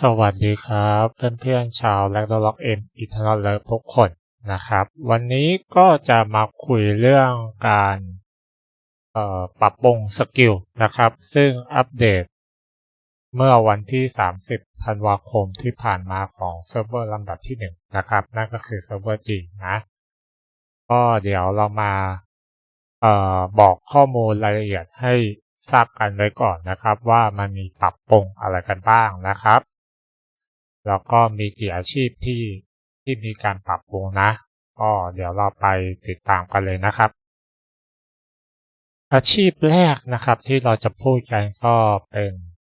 สวัสดีครับเพื่อนๆชาวแลกดล็อกเอ็มอิทานอลเลิฟทุกคนนะครับ วันนี้ก็จะมาคุยเรื่องการปรับปรุงสกิลนะครับ ซึ่งอัปเดต เมื่อวันที่ 30 ธันวาคมที่ผ่านมาของเซิร์ฟเวอร์ลำดับที่ 1 นะครับ นั่นก็คือเซิร์ฟเวอร์จีนะก็เดี๋ยวเรามาออบอกข้อมูลรายละเอียดให้ทราบกันไว้ก่อนนะครับ ว่ามันมีปรับปรุงอะไรกันบ้างนะครับ แล้วก็มีกี่อาชีพที่ที่มีการปรับปรุงนะ ก็เดี๋ยวเราไปติดตามกันเลยนะครับ อาชีพแรกนะครับที่เราจะพูดกันก็เป็น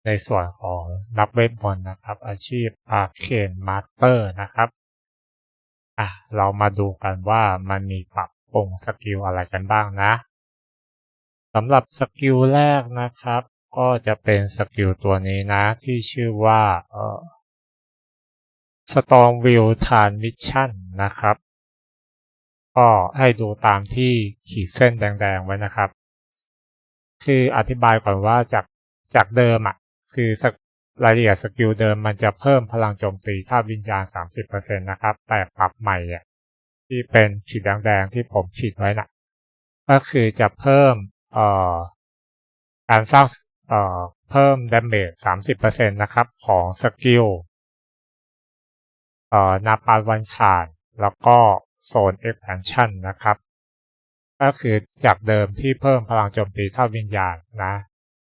ในส่วนของนักเวทมนต์นะครับ อาชีพอาเคนมาสเตอร์นะครับอะเรามาดูกันว่ามันมีปรับปรุงสกิลอะไรกันบ้างนะสำหรับสกิลแรกนะครับ ก็จะเป็นสกิลตัวนี้นะที่ชื่อว่าเอ่อ Stormville Transmission นะครับ ก็ให้ดูตามที่ขีดเส้นแดงๆไว้นะครับ คืออธิบายก่อนว่าจากจากเดิมอะคือรายละเอียดสกิลเดิมมันจะเพิ่มพลังโจมตีท่าวิญญาณ 30%นะครับ แต่ปรับใหม่อะที่เป็นขีดแดงๆที่ผมขีดไว้น่ะ ก็คือจะเพิ่มเอ่อการสร้างเอ่อเพิ่มดาเมจ30%นะครับ ของสกิล นาปาวันขาดแล้วก็โซน expansion นะครับ ก็คือจากเดิมที่เพิ่มพลังโจมตีเท่าวิญญาณนะ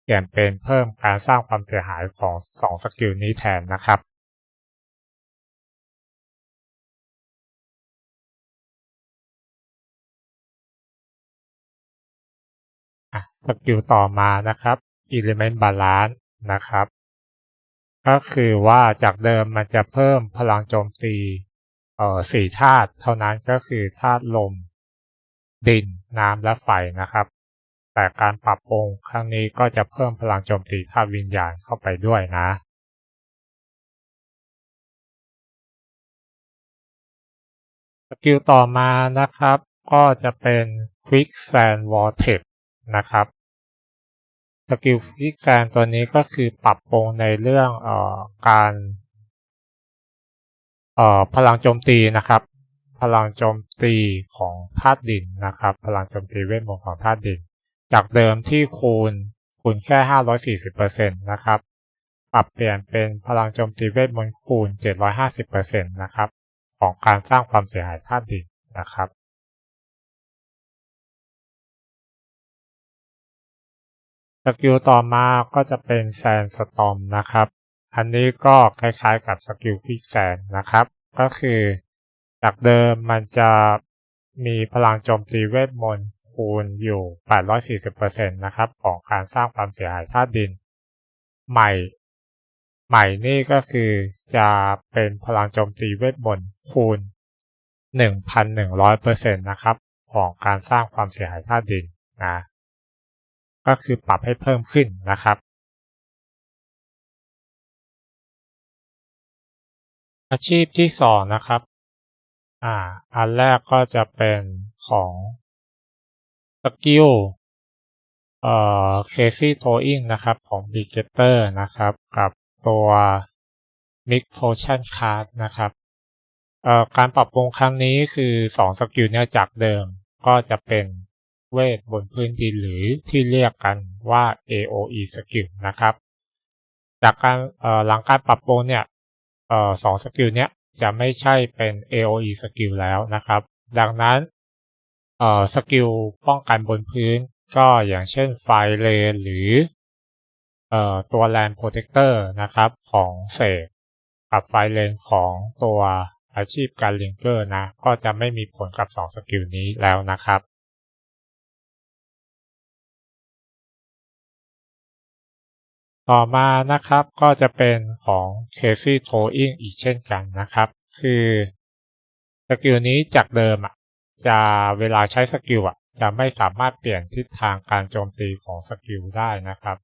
เปลี่ยนเป็นเพิ่มการสร้างความเสียหายของ2สกิลนี้แทนนะครับสกิลต่อมานะครับ Element Balance นะครับ ก็คือว่าจากเดิมมันจะเพิ่มพลังโจมตีเอ่อสี่ธาตุเท่านั้นก็คือธาตุลม ดินน้ำและไฟนะครับ แต่การปรับปรุงครั้งนี้ก็จะเพิ่มพลังโจมตีธาตุวิญญาณเข้าไปด้วยนะสกิลต่อมานะครับ ก็จะเป็น Quick Sand Vortex นะครับ กิลฟิกแซนตัวนี้ก็คือปรับปรุงในเรื่องออการพลังโจมตีนะครับ พลังโจมตีของธาตุดินนะครับ พลังโจมตีเวทมนต์ของธาตุดิน จากเดิมที่คูณคูณแค่ 540%นะครับ ปรับเปลี่ยนเป็นพลังโจมตีเวทมนต์คูณ 750%นะครับ ของการสร้างความเสียหายธาตุดินนะครับ สกิลต่อมาก็จะเป็นแซนสตอมนะครับ อันนี้ก็คล้ายๆกับสกิลพิกแซนนะครับ ก็คือจากเดิมมันจะมีพลังโจมตีเวทมนต์คูณอยู่ 840%นะครับของการสร้างความเสียหายธาตุดิน ใหม่ ใหม่นี่ก็คือจะเป็นพลังโจมตีเวทมนต์คูณ 1,100%นะครับของการสร้างความเสียหายธาตุดินนะ ก็คือปรับให้เพิ่มขึ้นนะครับ อาชีพที่สองนะครับอ่าอันแรกก็จะเป็นของสกิลเอ่อเคซี่โทอิงนะครับของ b i g เตอร์นะครับ กับตัว Mix Potion Card นะครับเอ่อการปรับปรุงครั้งนี้คือ 2 สกิลเนี่ยจากเดิมก็จะเป็น เวทบนพื้นดินหรือที่เรียกกันว่า AOE skill นะครับ จากการหลังการปรับปรุงเนี่ยสองสกิลเนี้ยจะไม่ใช่เป็น AOE skill แล้วนะครับ ดังนั้นสกิลป้องกันบนพื้นก็อย่างเช่นไฟเลนหรือตัวแลนด์โปรเทคเตอร์นะครับของเสกกับไฟเลนของตัวอาชีพการลิงเกอร์นะ ก็จะไม่มีผลกับ 2 สกิลนี้แล้วนะครับ ต่อมานะครับก็จะเป็นของ Casey Towing อีกเช่นกันนะครับ คือสกิลนี้จากเดิมอะจะเวลาใช้สกิลอะจะไม่สามารถเปลี่ยนทิศทางการโจมตีของสกิลได้นะครับ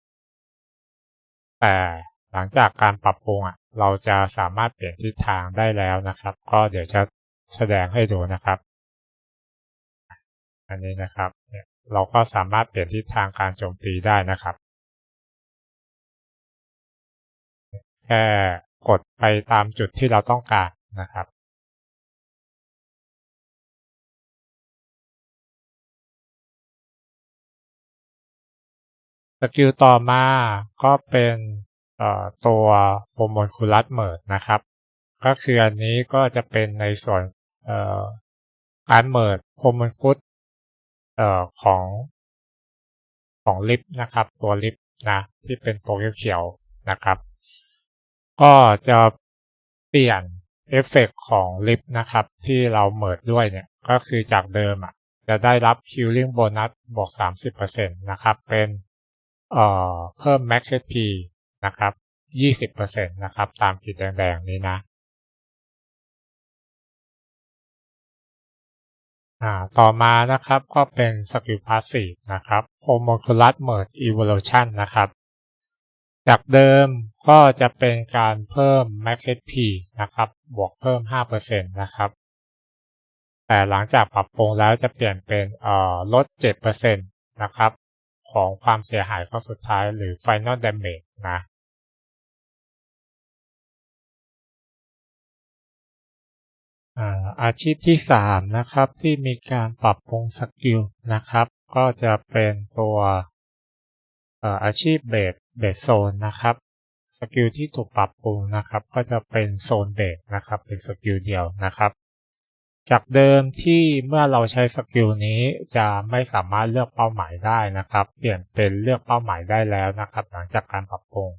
แต่หลังจากการปรับปรุงอะเราจะสามารถเปลี่ยนทิศทางได้แล้วนะครับ ก็เดี๋ยวจะแสดงให้ดูนะครับ อันนี้นะครับเนี่ยเราก็สามารถเปลี่ยนทิศทางการโจมตีได้นะครับ แค่กดไปตามจุดที่เราต้องการนะครับสกิลต่อมาก็เป็นตัวโปรโมคูลัสเมิร์ดนะครับ ก็คืออันนี้ก็จะเป็นในส่วนการเมิร์ดโปรโมคุดของของลิฟต์นะครับ ตัวลิฟต์นะที่เป็นตัวเขียวๆนะครับ ก็จะเปลี่ยนเอฟเฟกของลิฟต์นะครับ ที่เราเมิดด้วยเนี่ย ก็คือจากเดิมอะจะได้รับ Healing Bonus บวก 30%นะครับ เป็นเอ่อเพิ่ม Max HP นะครับ 20%นะครับ ตามขีดแดงๆนี้นะอ่าต่อมานะครับก็เป็นสกิลพาสซีฟนะครับ Homunculus Merge Evolution นะครับ จากเดิมก็จะเป็นการเพิ่ม Max HP นะครับ บวกเพิ่ม 5%นะครับ แต่หลังจากปรับปรุงแล้วจะเปลี่ยนเป็นเอ่อลด 7%นะครับ ของความเสียหายข้อสุดท้ายหรือ Final Damage นะ อาชีพที่ 3 นะครับ ที่มีการปรับปรุงสกิลนะครับ ก็จะเป็นตัวอาชีพเบส เบสโซนนะครับสกิลที่ถูกปรับปรุงนะครับ ก็จะเป็นโซนเบสนะครับ เป็นสกิลเดียวนะครับ จากเดิมที่เมื่อเราใช้สกิลนี้จะไม่สามารถเลือกเป้าหมายได้นะครับ เปลี่ยนเป็นเลือกเป้าหมายได้แล้วนะครับ หลังจากการปรับปรุง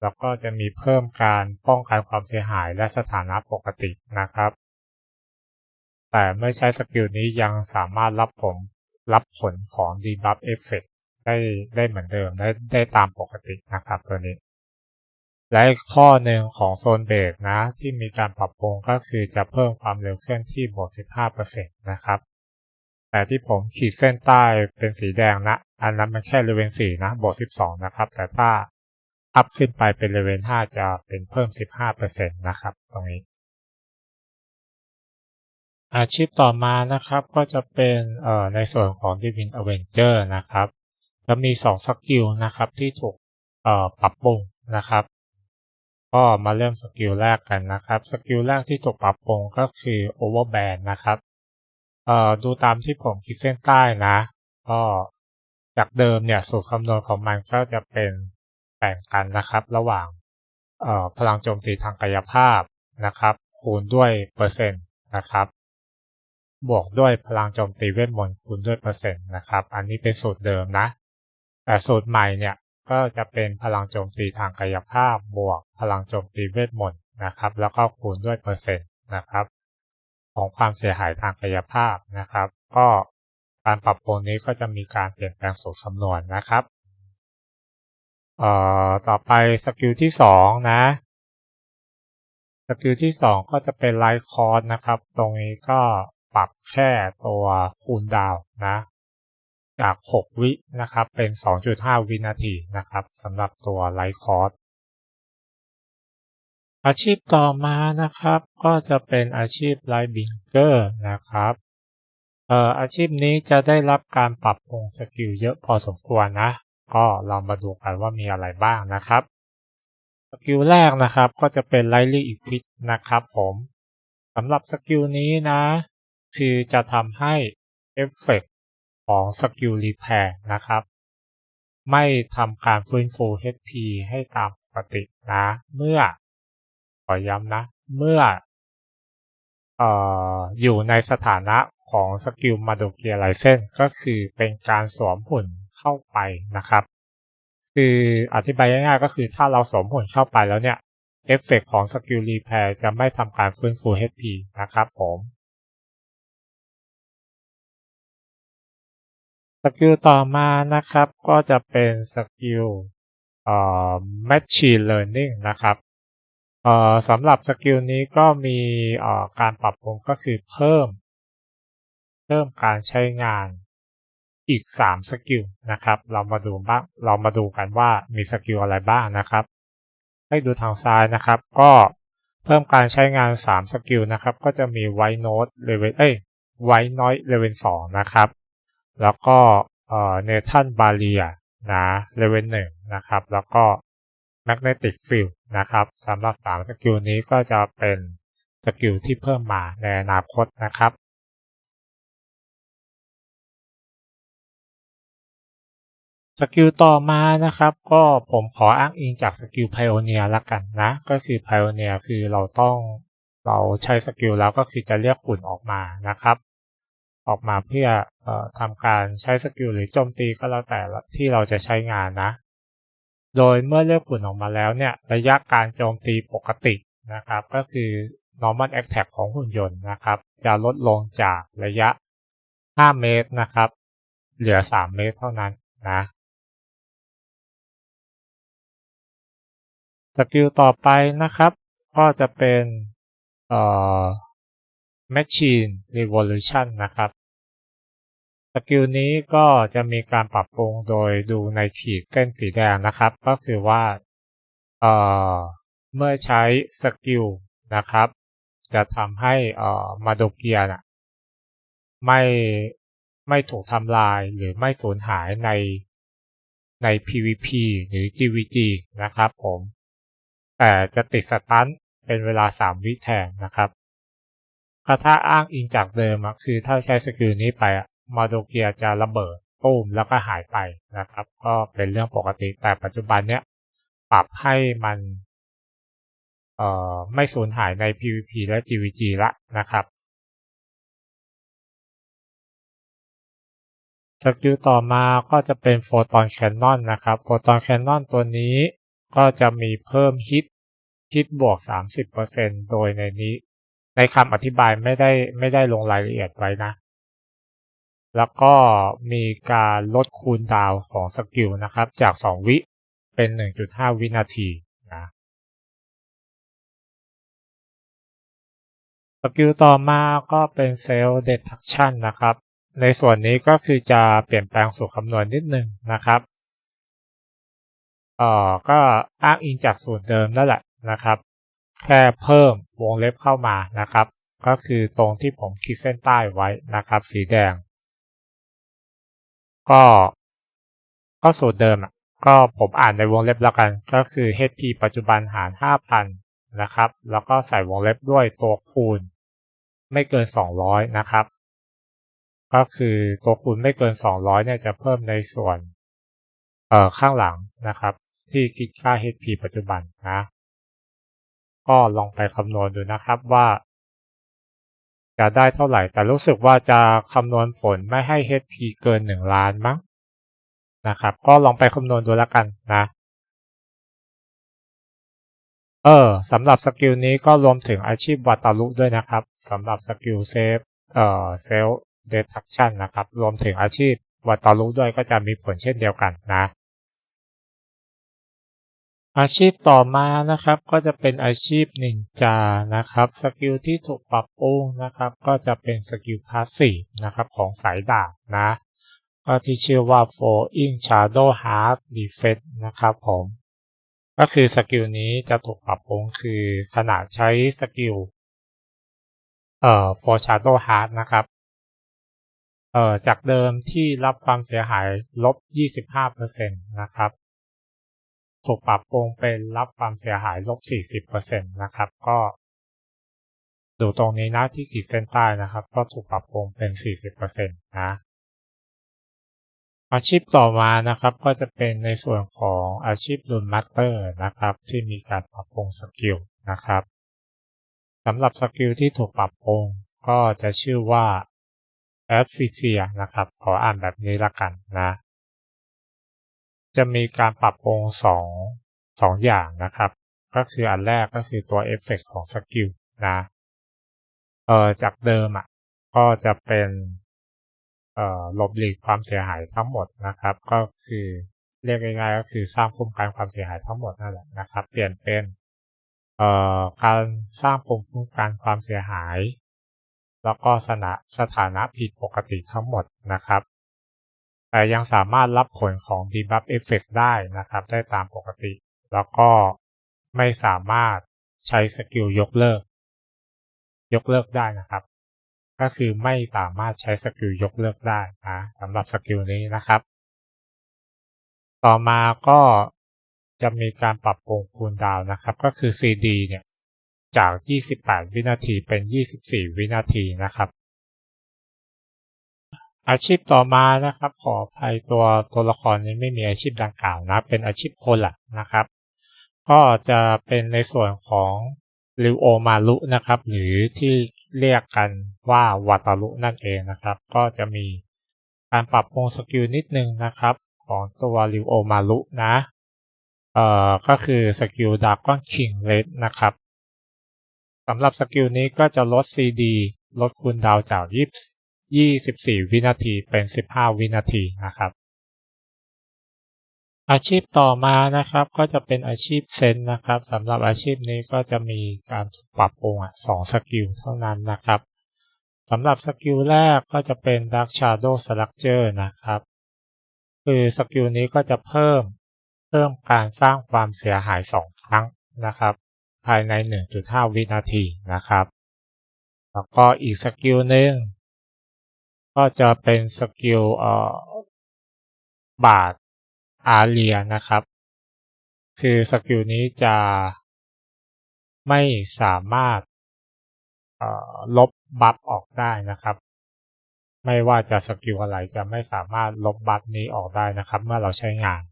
แล้วก็จะมีเพิ่มการป้องกันความเสียหายและสถานะปกตินะครับ แต่เมื่อใช้สกิลนี้ยังสามารถรับผลรับผลของ debuff effect ได้ได้เหมือนเดิมได้ได้ตามปกตินะครับตัวนี้ และข้อหนึ่งของโซนเบรกนะ ที่มีการปรับปรุงก็คือจะเพิ่มความเร็วเคลื่อนที่บวก 15%นะครับ แต่ที่ผมขีดเส้นใต้เป็นสีแดงนะ อันนั้นมันแค่เลเวล4นะบวก 12 นะครับ แต่ถ้าอัพขึ้นไปเป็นเลเวล5จะเป็นเพิ่ม 15%นะครับ ตรงนี้อาชีพต่อมานะครับก็จะเป็นในส่วนของ Divine Avenger นะครับ จะมี2สกิลนะครับที่ถูกปรับปรุงนะครับ ก็มาเริ่มสกิลแรกกันนะครับสกิลแรกที่ถูกปรับปรุงก็คือ Overband นะครับดูตามที่ผมคิดเส้นใต้นะก็จากเดิมเนี่ยสูตรคำนวณของมันก็จะเป็นแบ่งกันนะครับ ระหว่างพลังโจมตีทางกายภาพนะครับ คูณด้วยเปอร์เซ็นต์นะครับ บวกด้วยพลังโจมตีเวทมนต์คูณด้วยเปอร์เซ็นต์นะครับ อันนี้เป็นสูตรเดิมนะ แต่สูตรใหม่เนี่ยก็จะเป็นพลังโจมตีทางกายภาพบวกพลังโจมตีเวทมนต์นะครับ แล้วก็คูณด้วยเปอร์เซ็นต์นะครับ ของความเสียหายทางกายภาพนะครับ ก็การปรับปรุงนี้ก็จะมีการเปลี่ยนแปลงสูตรคำนวณนะครับเอ่อต่อไปสกิลที่สองนะสกิลที่สองก็จะเป็นไลท์คอร์สนะครับ ตรงนี้ก็ปรับแค่ตัวคูณดาวนะ จาก 6 วินะครับ เป็น 2.5 วินาทีนะครับสำหรับตัวไลท์คอร์สอาชีพต่อมานะครับ ก็จะเป็นอาชีพไลท์บิงเกอร์นะครับเอ่ออาชีพนี้จะได้รับการปรับปรุงสกิลเยอะพอสมควรนะ ก็เรามาดูกันว่ามีอะไรบ้างนะครับสกิลแรกนะครับก็จะเป็น Lightly Equip นะครับผมสำหรับสกิลนี้นะ คือจะทำให้เอฟเฟก ของสกิลรีแพร์นะครับ ไม่ทำการฟื้นฟู HP ให้ตามปกตินะ เมื่อ ขอย้ำนะ เมื่ออออยู่ในสถานะของสกิลมาโดเกียไลเซนก็คือเป็นการสวมหุ่นเข้าไปนะครับ คืออธิบายง่ายๆก็คือถ้าเราสวมหุ่นเข้าไปแล้วเนี่ยเอฟเฟกของสกิลรีแพร์จะไม่ทำการฟื้นฟู HP นะครับผม สกิลต่อมานะครับก็จะเป็นสกิลเอ่อ Machine Learning นะครับเอ่อสำหรับสกิลนี้ก็มีเอ่อการปรับปรุงก็คือเพิ่ม เพิ่มการใช้งานอีก 3 สกิลนะครับ เรามาดูบ้างเรามาดูกันว่ามีสกิลอะไรบ้างนะครับ ให้ดูทางซ้ายนะครับ ก็เพิ่มการใช้งาน 3 สกิลนะครับ ก็จะมีไวโนดเลเวลเอ้ยไวน้อยเลเวล2นะครับ แล้วก็เอ่อเนทันบาเลียนะเลเวล1นะครับ แล้วก็ Magnetic Field นะครับสำหรับ 3 สกิลนี้ก็จะเป็นสกิลที่เพิ่มมาในอนาคตนะครับสกิลต่อมานะครับก็ผมขออ้างอิงจากสกิล Pioneer ละกันนะ ก็คือ Pioneer คือเราต้องเราใช้สกิลแล้วก็คือจะเรียกหุ่นออกมานะครับ ออกมาเพื่ออทำการใช้สกิลหรือโจมตีก็แล้วแต่ที่เราจะใช้งานนะ โดยเมื่อเรียกหุ่นออกมาแล้วเนี่ยระยะการโจมตีปกตินะครับก็คือ normal attack ของหุ่นยนต์นะครับ จะลดลงจากระยะ 5 เมตรนะครับ เหลือ 3 เมตรเท่านั้นนะสกิลต่อไปนะครับ ก็จะเป็นเอ่อ Machine Revolution นะครับ สกิลนี้ก็จะมีการปรับปรุงโดยดูในขีดเส้นสีแดงนะครับ ก็คือว่าเอ่อเมื่อใช้สกิลนะครับ จะทำให้เอ่อมาโดเกียนะไม่ไม่ถูกทำลายหรือไม่สูญหายในใน PVP หรือ GVG นะครับผม แต่จะติดสตันเป็นเวลา 3 วิแทนนะครับ ก็ถ้าอ้างอิงจากเดิมคือถ้าใช้สกิลนี้ไปมาโดเกียจะระเบิดปุ้มแล้วก็หายไปนะครับ ก็เป็นเรื่องปกติแต่ปัจจุบันเนี้ยปรับให้มันเอ่อไม่สูญหายใน PVP และ GVG ละนะครับสกิลต่อมาก็จะเป็นโฟตอนแคนนอนนะครับโฟตอนแคนนอนตัวนี้ก็จะมีเพิ่มฮิตฮิตบวก 30%โดยในนี้ ในคำอธิบายไม่ได้ไม่ได้ลงรายละเอียดไว้นะ แล้วก็มีการลดคูณดาวของสกิลนะครับ จาก 2 วิเป็น 1.5 วินาทีนะสกิลต่อมาก็เป็นเซลล์เดท c ชั n นะครับ ในส่วนนี้ก็คือจะเปลี่ยนแปลงสูตรคำนวณนิดนึงนะครับอ่อก็อ้างอิงจากสูตรเดิมนั่นแหละนะครับ แค่เพิ่มวงเล็บเข้ามานะครับ ก็คือตรงที่ผมขีดเส้นใต้ไว้นะครับ สีแดง ก็ก็สูตรเดิมอะก็ผมอ่านในวงเล็บแล้วกัน ก็คือ HP ปัจจุบันหาร 5,000 นะครับ แล้วก็ใส่วงเล็บด้วยตัวคูณ ไม่เกิน 200 นะครับ ก็คือตัวคูณไม่เกิน 200 เนี่ยจะเพิ่มในส่วนเอ่อข้างหลังนะครับ ที่คิดค่า HP ปัจจุบันนะ ก็ลองไปคำนวณดูนะครับว่า จะได้เท่าไหร่ แต่รู้สึกว่าจะคำนวณผลไม่ให้ HP เกิน 1 ล้านมั้งนะครับ ก็ลองไปคำนวณดูแล้วกันนะ เออสำหรับสกิลนี้ก็รวมถึงอาชีพวัตารุด้วยนะครับสำหรับสกิลเซฟเอ่อเซลเดทักชันนะครับ รวมถึงอาชีพวัตารุด้วยก็จะมีผลเช่นเดียวกันนะ อาชีพต่อมานะครับก็จะเป็นอาชีพนินจานะครับสกิลที่ถูกปรับปรุงนะครับ ก็จะเป็นสกิลพาสซีฟนะครับของสายดาบนะ ก็ที่ชื่อว่า Falling Shadow Heart Defense นะครับผมก็คือสกิลนี้จะถูกปรับปรุงคือขนาดใช้สกิลเอ่อ For Shadow Heart นะครับเอ่อจากเดิมที่รับความเสียหายลบ 25%นะครับ ถูกปรับปรุงเป็นรับความเสียหายลบ 40%นะครับ ก็ดูตรงนี้นะที่ขีดเส้นใต้นะครับ ก็ถูกปรับปรุงเป็น 40%นะอาชีพต่อมานะครับก็จะเป็นในส่วนของอาชีพรุนมาสเตอร์นะครับ ที่มีการปรับปรุงสกิลนะครับสำหรับสกิลที่ถูกปรับปรุงก็จะชื่อว่า a p h y s i a นะครับ ขออ่านแบบนี้ละกันนะ จะมีการปรับปรุงสองสองอย่างนะครับ ก็คืออันแรกก็คือตัวเอฟเฟกของสกิลนะเอ่อจากเดิมอะก็จะเป็นเอ่อลบหลีกความเสียหายทั้งหมดนะครับ ก็คือเรียกง่ายๆก็คือสร้างภูมิกันความเสียหายทั้งหมดนั่นแหละนะครับ เปลี่ยนเป็นเอ่อการสร้างภูมิคุ้มกันความเสียหาย แล้วก็สถาสถานะผิดปกติทั้งหมดนะครับ แต่ยังสามารถรับผลของ Debuff Effect ได้นะครับ ได้ตามปกติ แล้วก็ไม่สามารถใช้สกิลยกเลิก ยกเลิกได้นะครับ ก็คือไม่สามารถใช้สกิลยกเลิกได้นะสำหรับสกิลนี้นะครับ ต่อมาก็จะมีการปรับปรุงคูลดาวน์นะครับ ก็คือ CD เนี่ยจาก 28 วินาทีเป็น 24 วินาทีนะครับ อาชีพต่อมานะครับ ขออภัยตัวตัวละครนี้ไม่มีอาชีพดังกล่าวนะ เป็นอาชีพคนละนะครับ ก็จะเป็นในส่วนของริวโอมารุนะครับ หรือที่เรียกกันว่าวัตารุนั่นเองนะครับ ก็จะมีการปรับปรุงสกิลนิดนึงนะครับ ของตัวริวโอมารุนะเอ่อก็คือสกิลดากอนคิงเลดนะครับสำหรับสกิลนี้ก็จะลด CD ลดคูลดาวจาก 24 วินาทีเป็น 15 วินาทีนะครับ อาชีพต่อมานะครับก็จะเป็นอาชีพเซนนะครับสำหรับอาชีพนี้ก็จะมีการปรับปรุงอะสองสกิลเท่านั้นนะครับสำหรับสกิลแรกก็จะเป็น Dark Shadow Structure นะครับ คือสกิลนี้ก็จะเพิ่มเพิ่มการสร้างความเสียหาย 2 ครั้งนะครับ ภายใน 1.5 วินาทีนะครับ แล้วก็อีกสกิลหนึ่ง ก็จะเป็นสกิลเอ่อบาทอาเรียนะครับ คือสกิลนี้จะไม่สามารถลบบัฟออกได้นะครับ ไม่ว่าจะสกิลอะไรจะไม่สามารถลบบัฟนี้ออกได้นะครับ เมื่อเราใช้งาน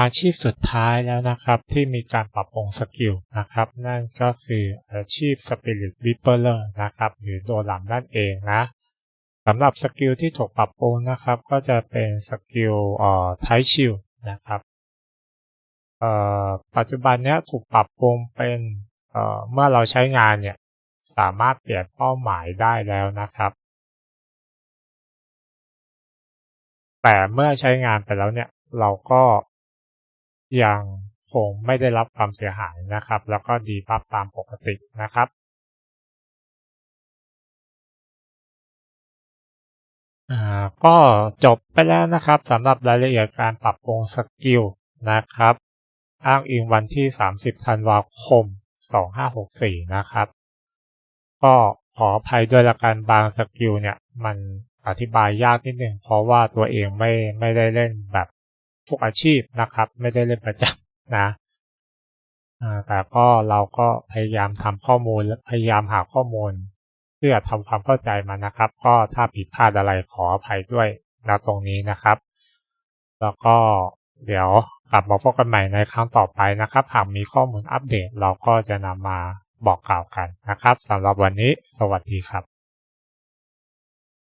อาชีพสุดท้ายแล้วนะครับที่มีการปรับปรุงสกิลนะครับ นั่นก็คืออาชีพ Spirit Whipperer นะครับหรือโดลัมนั่นเองนะสำหรับสกิลที่ถูกปรับปรุงนะครับ ก็จะเป็นสกิลเอ่อไทชิลนะครับเอ่อปัจจุบันนี้ถูกปรับปรุงเป็นเอ่อเมื่อเราใช้งานเนี่ยสามารถเปลี่ยนเป้าหมายได้แล้วนะครับ แต่เมื่อใช้งานไปแล้วเนี่ยเราก็ ยังคงไม่ได้รับความเสียหายนะครับ แล้วก็ดีบัฟตามปกตินะครับอ่าก็จบไปแล้วนะครับสำหรับรายละเอียดการปรับปรุงสกิลนะครับ อ้างอิงวันที่ 30 ธันวาคม 2564 นะครับ ก็ขออภัยด้วยละกันบางสกิลเนี่ย มันอธิบายยากนิดหนึ่งเพราะว่าตัวเองไม่ไม่ได้เล่นแบบ ทุกอาชีพนะครับ ไม่ได้เล่นประจำนะแต่ก็เราก็พยายามทำข้อมูลพยายามหาข้อมูล เพื่อทำความเข้าใจมานะครับ ก็ถ้าผิดพลาดอะไรขออภัยด้วยนะตรงนี้นะครับ แล้วก็เดี๋ยวกลับมาพบกันใหม่ในครั้งต่อไปนะครับ หากมีข้อมูลอัปเดตเราก็จะนำมาบอกกล่าวกันนะครับสำหรับวันนี้ สวัสดีครับ